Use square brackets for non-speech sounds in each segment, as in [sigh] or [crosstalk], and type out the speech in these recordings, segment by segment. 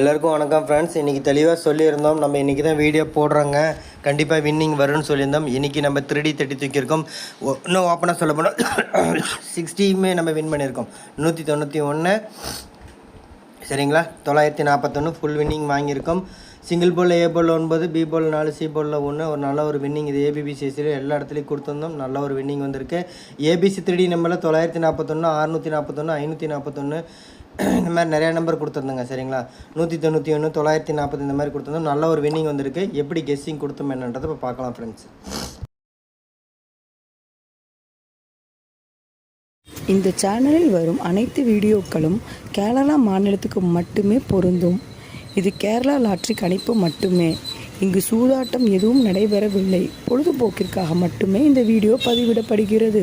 எல்லாருக்கும் வணக்கம் ஃப்ரெண்ட்ஸ் இன்றைக்கி தெளிவாக சொல்லியிருந்தோம். நம்ம இன்றைக்கி தான் வீடியோ போடுறோங்க. கண்டிப்பாக வின்னிங் வரும்னு சொல்லியிருந்தோம். இன்றைக்கி நம்ம த்ரீ தட்டி தூக்கியிருக்கோம். இன்னும் ஓப்பனாக சொல்ல போனால் சிக்ஸ்டியுமே [coughs] நம்ம வின் பண்ணியிருக்கோம். நூற்றி தொண்ணூற்றி ஒன்று சரிங்களா? தொள்ளாயிரத்தி நாற்பத்தொன்று ஃபுல் வின்னிங் வாங்கியிருக்கோம். சிங்கிள் போல் ஏ போல் ஒன்பது பி போல் நாலு சி போலில் ஒன்று ஒரு நல்ல ஒரு வின்னிங் இது ஏபிபிசிஎஸ்சியில் எல்லா இடத்துலையும் கொடுத்துருந்தோம். நல்ல ஒரு வின்னிங் வந்திருக்கு. ஏபிசி த்ரீ நம்பரில் தொள்ளாயிரத்தி நாற்பத்தொன்று அறுநூற்றி நாற்பத்தொன்று ஐநூற்றி நாற்பத்தொன்று இந்த மாதிரி நிறையா நம்பர் கொடுத்துருந்தோங்க சரிங்களா? நூற்றி தொண்ணூற்றி ஒன்று தொள்ளாயிரத்தி நாற்பது இந்த மாதிரி கொடுத்துருந்தோம். நல்ல ஒரு வின்னிங் வந்திருக்கு. எப்படி கெஸ்ஸிங் கொடுத்தோம் என்னன்றதை இப்போ பார்க்கலாம் ஃப்ரெண்ட்ஸ் இந்த சேனலில் வரும் அனைத்து வீடியோக்களும் கேரளா மாநிலத்துக்கு மட்டுமே பொருந்தும். இது கேரளா லாட்ரி கணிப்பு மட்டுமே. இங்கு சூதாட்டம் எதுவும் நடைபெறவில்லை. பொழுதுபோக்கிற்காக மட்டுமே இந்த வீடியோ பதிவிடப்படுகிறது.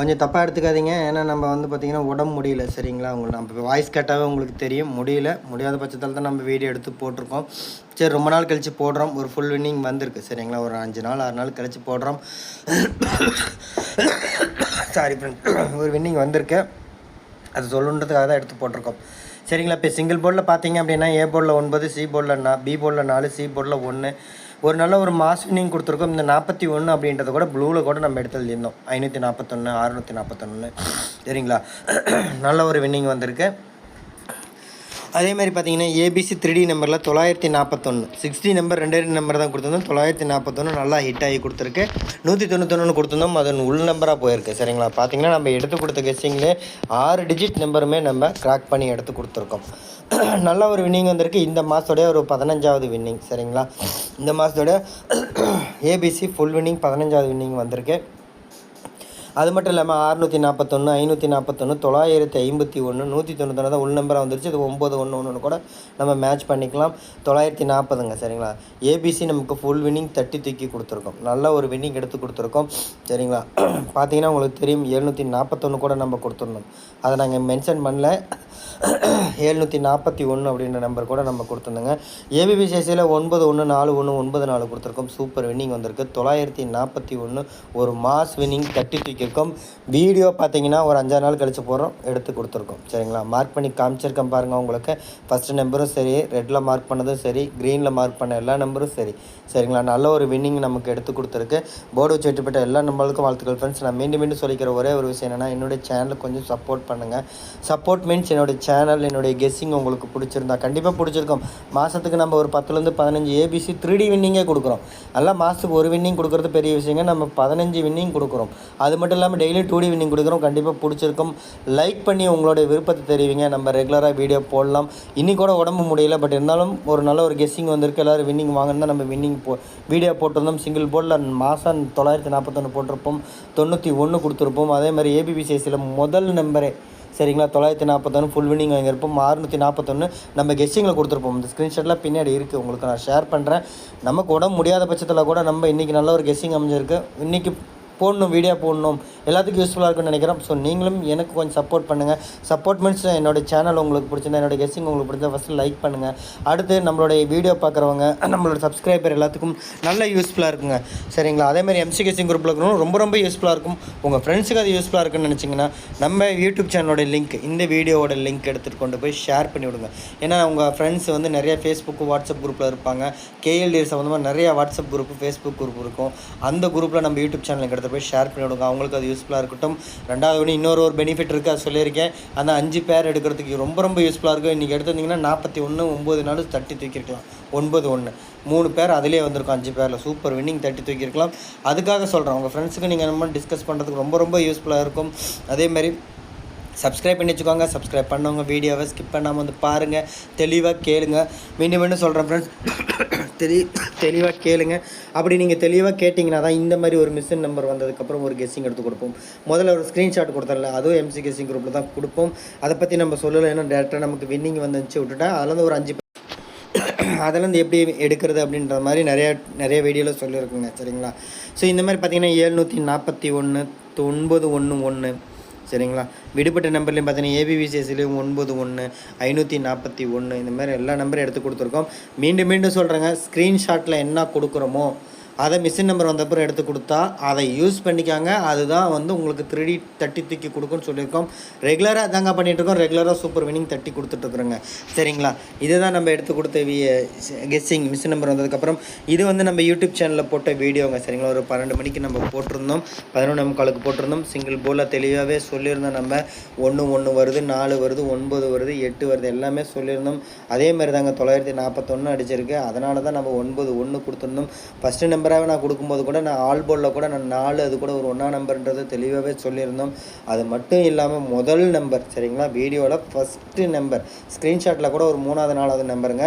கொஞ்சம் தப்பாக எடுத்துக்காதீங்க. ஏன்னா நம்ம வந்து பார்த்திங்கன்னா உடம்பு முடியல சரிங்களா? உங்களுக்கு நம்ம வாய்ஸ் கேட்டாவே உங்களுக்கு தெரியும். முடியல. முடியாத பட்சத்தில் தான் நம்ம வீடியோ எடுத்து போட்டிருக்கோம். சரி ரொம்ப நாள் கழித்து போடுறோம். ஒரு ஃபுல் வின்னிங் வந்திருக்கு சரிங்களா? ஒரு அஞ்சு நாள் ஆறு நாள் கழித்து போடுறோம். சாரி ஃப்ரெண்ட் ஒரு வின்னிங் வந்திருக்கு. அது சொல்லுன்றதுக்காக தான் எடுத்து போட்டிருக்கோம். சரிங்களா? இப்போ சிங்கிள் போர்டில் பார்த்தீங்க அப்படின்னா ஏ போர்டில் ஒன்பது சி போர்டில் நா பி போர்டில் நாலு சி போர்டில் ஒன்று ஒரு நல்ல ஒரு மாஸ் வின்னிங் கொடுத்துருக்கோம். இந்த நாற்பத்தி ஒன்று அப்படின்றத கூட ப்ளூவில் கூட நம்ம எடுத்து எழுதியிருந்தோம். ஐநூற்றி நாற்பத்தொன்று அறுநூற்றி நாற்பத்தொன்று சரிங்களா? [clears throat] நல்ல ஒரு வின்னிங் வந்திருக்கு. அதே மாதிரி பார்த்தீங்கன்னா ஏபிசி த்ரீ நம்பரில் தொள்ளாயிரத்தி நாற்பத்தொன்று சிக்ஸ்டி நம்பர் ரெண்டே ரெண்டு நம்பர் தான் கொடுத்துருந்தோம். தொள்ளாயிரத்தி நாற்பத்தொன்று நல்லா ஹிட் ஆகி கொடுத்துருக்கு. நூற்றி தொண்ணூத்தொன்று கொடுத்துருந்தோம். அதன் உள் நம்பராக போயிருக்கு சரிங்களா? பார்த்தீங்கன்னா நம்ம எடுத்து கொடுத்த கெஸ்ஸிங்லேயே ஆறு டிஜிட் நம்பருமே நம்ம க்ராக் பண்ணி எடுத்து கொடுத்துருக்கோம். [clears throat] நல்ல ஒரு வின்னிங் வந்திருக்கு. இந்த மாதத்தோடைய ஒரு பதினஞ்சாவது வின்னிங் சரிங்களா? இந்த மாதத்தோட ஏபிசி ஃபுல் வின்னிங் பதினஞ்சாவது வின்னிங் வந்திருக்கு. அது மட்டும் இல்லாமல் அறுநூற்றி நாற்பத்தொன்று ஐநூற்றி நாற்பத்தொன்று தொள்ளாயிரத்தி ஐம்பத்தி ஒன்று நூற்றி தொண்ணூத்தொன்று தான் உள் நம்பராக வந்துருச்சு. அது ஒம்பது ஒன்று ஒன்று கூட நம்ம மேட்ச் பண்ணிக்கலாம். தொள்ளாயிரத்தி நாற்பதுங்க சரிங்களா? ஏபிசி நமக்கு ஃபுல் வின்னிங் தட்டி தூக்கி கொடுத்துருக்கோம். நல்ல ஒரு வின்னிங் எடுத்து கொடுத்துருக்கோம். சரிங்களா? [clears throat] பார்த்தீங்கன்னா உங்களுக்கு தெரியும் எழுநூற்றி நாற்பத்தொன்று கூட நம்ம கொடுத்துருந்தோம் அதை நாங்கள் மென்ஷன் பண்ணல. [clears throat] எழுநூற்றி நாற்பத்தி ஒன்று அப்படின்ற நம்பர் கூட நம்ம கொடுத்துருந்தோங்க ஏபிபிசிஎஸ்சியில் ஒன்பது ஒன்று நாலு ஒன்று ஒன்பது நாலு கொடுத்துருக்கோம். சூப்பர் வின்னிங் வந்திருக்கு. தொள்ளாயிரத்தி நாற்பத்தி ஒன்று ஒரு மாஸ் வின்னிங் தட்டி தூக்கி இருக்கும். வீடியோ பார்த்தீங்கன்னா ஒரு அஞ்சாறு நாள் கழித்து போகிறோம் எடுத்து கொடுத்துருக்கோம். சரிங்களா? மார்க் பண்ணி காமிச்சிருக்கேன் பாருங்கள் உங்களுக்கு. ஃபஸ்ட்டு நம்பரும் சரி ரெட்டில் மார்க் பண்ணதும் சரி க்ரீனில் மார்க் பண்ண எல்லா நம்பரும் சரி. சரிங்களா? நல்ல ஒரு வின்னிங் நமக்கு எடுத்து கொடுத்துருக்கு. போர்டு வச்சு வெற்றிப்பட்ட எல்லா நம்பளுக்கும் வாழ்த்துக்கள் ஃப்ரெண்ட்ஸ் நான் மீண்டும் மீண்டும் சொல்லிக்கிற ஒரே ஒரு விஷயம் என்னென்னா என்னுடைய சேனலுக்கு கொஞ்சம் சப்போர்ட் பண்ணுங்கள் சப்போர்ட் மீன்ஸ் என்னுடைய சேனல் என்னுடைய கெஸ்ஸிங் உங்களுக்கு பிடிச்சிருந்தா கண்டிப்பாக பிடிச்சிருக்கும். மாதத்துக்கு நம்ம ஒரு பத்துலேருந்து பதினஞ்சு ஏபிசி த்ரீ டி வின்னிங்கே கொடுக்குறோம். நல்லா மாதத்துக்கு ஒரு வின்னிங் கொடுக்குறது பெரிய விஷயங்க. நம்ம பதினஞ்சு வின்னிங் கொடுக்குறோம். அது மட்டும் இல்லாமல் டெய்லி டூ டி வின்னிங் கொடுக்குறோம். கண்டிப்பாக பிடிச்சிருக்கும். லைக் பண்ணி உங்களுடைய விருப்பத்தை தெரிவிங்க. நம்ம ரெகுலராக வீடியோ போடலாம். இன்னி கூட உடம்பு முடியல பட் இருந்தாலும் ஒரு நல்ல ஒரு கெஸ்ஸிங் வந்திருக்கு. எல்லோரும் வின்னிங் வாங்கினா நம்ம வின்னிங் போ வீடியோ போட்டிருந்தோம். சிங்கிள் போர்டில் மாதம் தொள்ளாயிரத்தி நாற்பத்தொன்று போட்டிருப்போம். தொண்ணூற்றி ஒன்று கொடுத்துருப்போம். அதே மாதிரி ஏபிபிசிஎஸ்சியில் முதல் நம்பரே சரிங்களா? தொள்ளாயிரத்தி நாற்பத்தொன்று ஃபுல் வின்னிங் வாங்கியிருப்போம். அறுநூற்றி நாற்பத்தொன்று நம்ம கெஸ்ஸிங்கில் கொடுத்துருப்போம். இந்த ஸ்க்ரீன்ஷாட்லாம் பின்னாடி இருக்குது உங்களுக்கு நான் ஷேர் பண்ணுறேன் நமக்கு உடம்பு முடியாத பட்சத்தில் கூட நம்ம இன்றைக்கி நல்ல ஒரு கெஸ்ஸிங் அமைஞ்சிருக்கு. இன்றைக்கி போடணும் வீடியோ போடணும். எல்லாத்துக்கும் யூஸ்ஃபுல்லாக இருக்கும்னு நினைக்கிறேன். ஸோ நீங்களும் எனக்கு கொஞ்சம் சப்போர்ட் பண்ணுங்கள் சப்போர்ட் மீன்ஸ் என்னோட சேனல் உங்களுக்கு பிடிச்சிருந்தா என்னோட கெஸ்ஸிங் உங்களுக்கு பிடிச்சா ஃபஸ்ட்டு லைக் பண்ணுங்கள் அடுத்து நம்மளுடைய வீடியோ பார்க்குறவங்க நம்மளோட சப்ஸ்கிரைபர் எல்லாத்துக்கும் நல்ல யூஸ்ஃபுல்லாக இருக்குங்க. சரிங்களா? அதேமாதிரி எம்சி கெஸ்ஸிங் குரூப்பில் இருக்கணும் ரொம்ப ரொம்ப யூஸ்ஃபுல்லாக இருக்கும். உங்கள் ஃப்ரெண்ட்ஸுக்கு அது யூஸ்ஃபுல்லாக இருக்குன்னு நினச்சிங்கன்னா நம்ம யூடியூப் சேனலோட லிங்க் இந்த வீடியோவோட லிங்க் எடுத்துகிட்டு கொண்டு போய் ஷேர் பண்ணி விடுங்க. ஏன்னா உங்கள் ஃப்ரெண்ட்ஸ் வந்து நிறைய ஃபேஸ்புக்கு வாட்ஸ்அப் குரூப்பில் இருப்பாங்க. கேஎல்டி சம்மந்தமாக நிறைய வாட்ஸ்அப் குரூப் ஃபேஸ்புக் குரூப் இருக்கும். அந்த குரூப்பில் நம்ம யூடியூப் சேனலுக்கு எடுத்து போய் ஷேர் பண்ணி விடுங்க அவங்களுக்கு அது யூஸ்ஃபுல்லாக இருக்கட்டும். ரெண்டாவது ஒன்று இன்னொரு ஒரு பெனிஃபிட் இருக்குது அது சொல்லியிருக்கேன். அந்த அஞ்சு பேர் எடுக்கிறதுக்கு ரொம்ப ரொம்ப யூஸ்ஃபுல்லாக இருக்கும். இன்றைக்கி எடுத்திருந்தீங்கன்னா நாற்பத்தி ஒன்று ஒம்பது நாள் தட்டி தூக்கியிருக்கலாம். ஒன்பது ஒன்று மூணு பேர் அதிலே வந்திருக்கும் அஞ்சு பேரில் சூப்பர் வின்னிங் தட்டி தூக்கியிருக்கலாம். அதுக்காக சொல்கிறேன் உங்கள் ஃப்ரெண்ட்ஸுக்கு நீங்கள் நம்ம டிஸ்கஸ் பண்ணுறதுக்கு ரொம்ப ரொம்ப யூஸ்ஃபுல்லாக இருக்கும். அதேமாதிரி சப்ஸ்கிரைப் பண்ணி வச்சுக்கோங்க. சப்ஸ்கிரைப் பண்ணவங்க வீடியோவை ஸ்கிப் பண்ணாமல் வந்து பாருங்கள் தெளிவாக கேளுங்க. மீண்டும் மீண்டும் சொல்கிறேன் ஃப்ரெண்ட்ஸ் தெளி தெளிவாக கேளுங்க. அப்படி நீங்கள் தெளிவாக கேட்டிங்கன்னா தான் இந்த மாதிரி ஒரு மிஷின் நம்பர் வந்ததுக்கப்புறம் ஒரு கெஸ்ஸிங் எடுத்து கொடுப்போம். முதல்ல ஒரு ஸ்க்ரீன்ஷாட் கொடுத்தல அதுவும் எம்சி கெஸ்ஸிங் குரூப்பில் தான் கொடுப்போம். அதை பற்றி நம்ம சொல்லலை ஏன்னா டேரெக்டாக நமக்கு வின்னிங் வந்துச்சு விட்டுட்டா அதுலேருந்து ஒரு அஞ்சு [coughs] அதிலேருந்து எப்படி எடுக்கிறது அப்படின்ற மாதிரி நிறைய நிறைய வீடியோவில் சொல்லியிருக்குங்க சரிங்களா? ஸோ இந்த மாதிரி பார்த்திங்கன்னா ஏழ்நூற்றி நாற்பத்தி ஒன்று ஒன்பது ஒன்று ஒன்று சரிங்களா? விடுபட்ட நம்பர்லையும் பார்த்தீங்கன்னா ஏபிவிசிஎஸ்லேயும் ஒன்பது ஒன்று ஐநூற்றி நாற்பத்தி ஒன்று இந்த மாதிரி எல்லா நம்பரும் எடுத்து கொடுத்துருக்கோம். மீண்டும் மீண்டும் சொல்கிறேங்க ஸ்க்ரீன்ஷாட்டில் என்ன கொடுக்குறோமோ அதை மிஷின் நம்பர் வந்தப்பறம் எடுத்து கொடுத்தா அதை யூஸ் பண்ணிக்காங்க. அதுதான் வந்து உங்களுக்கு த்ரீ தட்டி தூக்கி கொடுக்குன்னு சொல்லியிருக்கோம். ரெகுலராக தாங்க பண்ணிகிட்ருக்கோம் இருக்கோம் ரெகுலராக சூப்பர் வினிங் தட்டி கொடுத்துட்ருக்குறோங்க சரிங்களா? இதுதான் நம்ம எடுத்து கொடுத்த வி கெஸ்ஸிங் மிஷின் நம்பர் வந்ததுக்கப்புறம் இது வந்து நம்ம யூடியூப் சேனலில் போட்ட வீடியோங்க. சரிங்களா? ஒரு பன்னெண்டு மணிக்கு நம்ம போட்டிருந்தோம். பதினொன்று முக்காலுக்கு போட்டிருந்தோம். சிங்கிள் போலாக தெளிவாகவே சொல்லியிருந்தோம் நம்ம. ஒன்று ஒன்று வருது நாலு வருது ஒன்பது வருது எட்டு வருது எல்லாமே சொல்லியிருந்தோம். அதே மாதிரி தாங்க தொள்ளாயிரத்தி நாற்பத்தொன்று அடிச்சிருக்கு. அதனால தான் நம்ம ஒன்பது ஒன்று கொடுத்துருந்தோம். ஃபஸ்ட்டு நம்பராகவே நான் கொடுக்கும்போது கூட நான் ஆல் போர்டில் கூட நான் நாலு அது கூட ஒரு ஒன்றா நம்பர்ன்றதை தெளிவாகவே சொல்லியிருந்தோம். அது மட்டும் இல்லாமல் முதல் நம்பர் சரிங்களா? வீடியோவில் ஃபஸ்ட்டு நம்பர். ஸ்க்ரீன்ஷாட்டில் கூட ஒரு மூணாவது நாலாவது நம்பருங்க.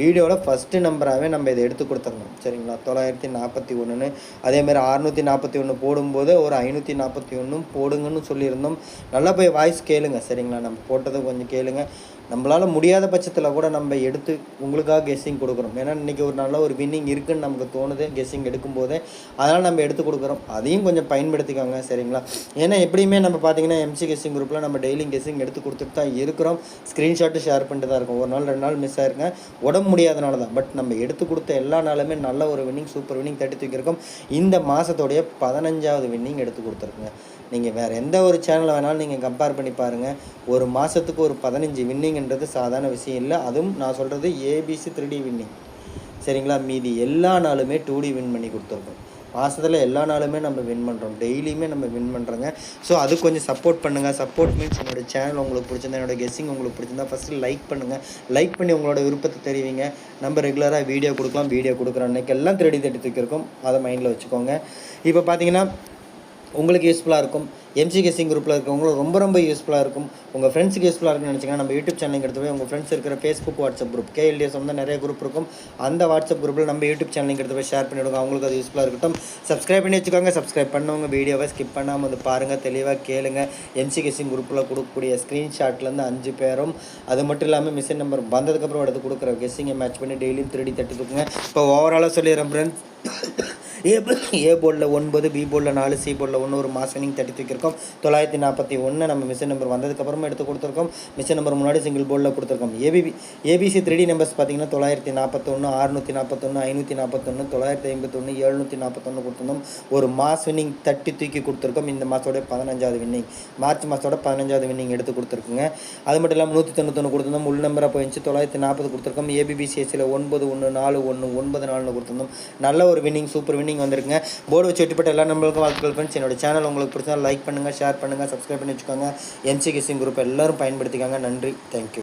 வீடியோவில் ஃபஸ்ட்டு நம்பராகவே நம்ம இதை எடுத்து கொடுத்துருந்தோம் சரிங்களா? தொள்ளாயிரத்தி நாற்பத்தி ஒன்றுன்னு. அதேமாதிரி அறுநூற்றி நாற்பத்தி ஒன்று போடும்போது ஒரு ஐநூற்றி நாற்பத்தி ஒன்றும் போடுங்கன்னு சொல்லியிருந்தோம். நல்லா போய் வாய்ஸ் கேளுங்க சரிங்களா? நம்ம போட்டதை கொஞ்சம் கேளுங்கள் நம்மளால் முடியாத பட்சத்தில் கூட நம்ம எடுத்து உங்களுக்காக கெஸ்ஸிங் கொடுக்குறோம் ஏன்னா இன்றைக்கி ஒரு நல்ல ஒரு வின்னிங் இருக்குன்னு நமக்கு தோணுது கெஸ்ஸிங் எடுக்கும்போதே அதனால் நம்ம எடுத்து கொடுக்குறோம். அதையும் கொஞ்சம் பயன்படுத்திக்கோங்க சரிங்களா? ஏன்னா எப்படியுமே நம்ம பார்த்தீங்கன்னா எம்சி கெஸ்ஸிங் குரூப்பில் நம்ம டெய்லி கெஸ்ஸிங் எடுத்து கொடுத்துட்டு தான் இருக்கிறோம். ஸ்க்ரீன்ஷாட்டு ஷேர் பண்ணிட்டு தான் இருக்கும். ஒரு நாள் ரெண்டு நாள் மிஸ் ஆயிருங்க. உடம்பு முடியாதனால தான். பட் நம்ம எடுத்து கொடுத்த எல்லா நாளுமே நல்ல ஒரு வின்னிங் சூப்பர் வின்னிங் தட்டி தூக்கியிருக்கோம். இந்த மாதத்தோடைய பதினஞ்சாவது வின்னிங் எடுத்து கொடுத்துருக்குங்க. நீங்கள் வேறு எந்த ஒரு சேனலை வேணாலும் நீங்கள் கம்பேர் பண்ணி பாருங்கள் ஒரு மாதத்துக்கு ஒரு பதினஞ்சு வின்னிங்ன்றது சாதாரண விஷயம் இல்லை. அதுவும் நான் சொல்கிறது ஏபிசி த்ரீ டி வின்னிங். சரிங்களா? மீதி எல்லா நாளுமே டூ டி வின் பண்ணி கொடுத்துருக்கோம். மாதத்தில் எல்லா நாளுமே நம்ம வின் பண்ணுறோம் டெய்லியுமே நம்ம வின் பண்ணுறோங்க ஸோ அது கொஞ்சம் சப்போர்ட் பண்ணுங்கள் சப்போர்ட் மீன்ஸ் என்னோட சேனல் உங்களுக்கு பிடிச்சிருந்தா என்னோட கெஸ்ஸிங் உங்களுக்கு பிடிச்சிருந்தா ஃபஸ்ட்டு லைக் பண்ணுங்கள் லைக் பண்ணி உங்களோட விருப்பத்தை தெரிவிங்க. நம்ம ரெகுலராக வீடியோ கொடுக்கலாம். வீடியோ கொடுக்குறோம் அன்றைக்கெல்லாம் திருடி தட்டி தூக்கியிருக்கோம் அதை மைண்டில் வச்சுக்கோங்க. இப்போ பார்த்தீங்கன்னா உங்களுக்கு யூஸ்ஃபுல்லாக இருக்கும். எம்சி குரூப்பில் இருக்கிறவங்களுக்கு ரொம்ப ரொம்ப யூஸ்ஃபுல்லாக இருக்கும். உங்கள் ஃப்ரெண்ட்ஸுக்கு யூஸ்ஃபுல்லாக இருக்குன்னு நினச்சிங்கன்னா நம்ம யூடியூப் சேனலுக்கு எடுத்து போய் உங்கள் ஃப்ரெண்ட்ஸ் இருக்கிற ஃபேஸ்புக் வாட்ஸ்அப் குரூப் கேஎல்டிஎஸ் வந்து நிறைய குரூப் இருக்கும். அந்த வாட்ஸ்அப் குரூப்பில் நம்ம யூடியூப் சேனலுக்கு எடுத்து போய் ஷேர் பண்ணிவிடுங்க அவங்களுக்கு அது யூஸ்ஃபுல்லாக இருக்கட்டும். சப்ஸ்கிரைப் பண்ணி வச்சுக்கோங்க. சப்ஸ்கிரைப் பண்ணவங்க வீடியோவை ஸ்கிப் பண்ணாமல் வந்து பாருங்கள் தெளிவாக கேளுங்க. எம்சி கெஸ்ஸிங் குரூப்பில் கொடுக்கக்கூடிய ஸ்க்ரீன்ஷாட்லேருந்து அஞ்சு பேரும். அது மட்டும் இல்லாமல் மிஷின் நம்பர் வந்ததுக்கப்புறம் எடுத்து கொடுக்குற கெஸ்ஸிங்கை மேட்ச் பண்ணி டெய்லியும் திருடி தட்டி தூக்குங்க இப்போ ஓவராலாக சொல்லிடுறேன் ஃப்ரெண்ட்ஸ் ஏ ஏ போர்டில் ஒன்பது பி போர்டில் நாலு சி போர்டில் ஒன்று ஒரு மாஸ் வினிங் தட்டி தூக்கியிருக்கோம் தொள்ளாயிரத்தி நாற்பத்தி ஒன்று நம்ம மிஷின் நம்பர் வந்ததுக்கப்புறமா எடுத்து கொடுத்துருக்கோம். மிஷின் நம்பர் முன்னாடி சிங்கிள் போர்டில் கொடுத்துருக்கோம். ABB ABC three D numbers பார்த்தீங்கன்னா தொள்ளாயிரத்தி நாற்பத்தொன்று அறுநூற்றி நாற்பத்தொன்று ஐநூற்றி நாற்பத்தொன்று தொள்ளாயிரத்தி ஐம்பத்தொன்று எழுநூற்றி நாற்பத்தொன்று கொடுத்துருந்தோம். ஒரு மாஸ் வின்னிங் தட்டி தூக்கி கொடுத்துருக்கோம். இந்த மாதத்தோட பதினஞ்சாவது வின்னிங் மார்ச் மாதத்தோட பதினஞ்சாவது வின்னிங் எடுத்து கொடுத்துருக்குங்க. அது மட்டும் இல்லாமல் நூற்றி தொண்ணூத்தொன்று கொடுத்துருந்தோம். உள் நம்பராக போயிடுச்சு. தொள்ளாயிரத்தி நாற்பது கொடுத்துருக்கோம். ஏபிபிசிஎஸ்சியில் ஒன்பது ஒன்று நாலு ஒன்று ஒன்பது நாலுன்னு கொடுத்துருந்தோம். நல்ல ஒரு வின்னிங் சூப்பர் வின்னிங் வந்திருக்குங்க. போர்டு வச்சு வெட்டிப்பட்ட எல்லா நம்பளுக்கும் வாழ்த்துக்கள் ஃப்ரெண்ட்ஸ் என்னோட சேனல் உங்களுக்கு பிடிச்சா லைக் பண்ணுங்கள் ஷேர் பண்ணுங்கள் சப்ஸ்கிரைப் பண்ணி வச்சுக்கோங்க. எம்சி கிசிங் குரூப் எல்லாரும் பயன்படுத்திக்காங்க. நன்றி. தேங்க்யூ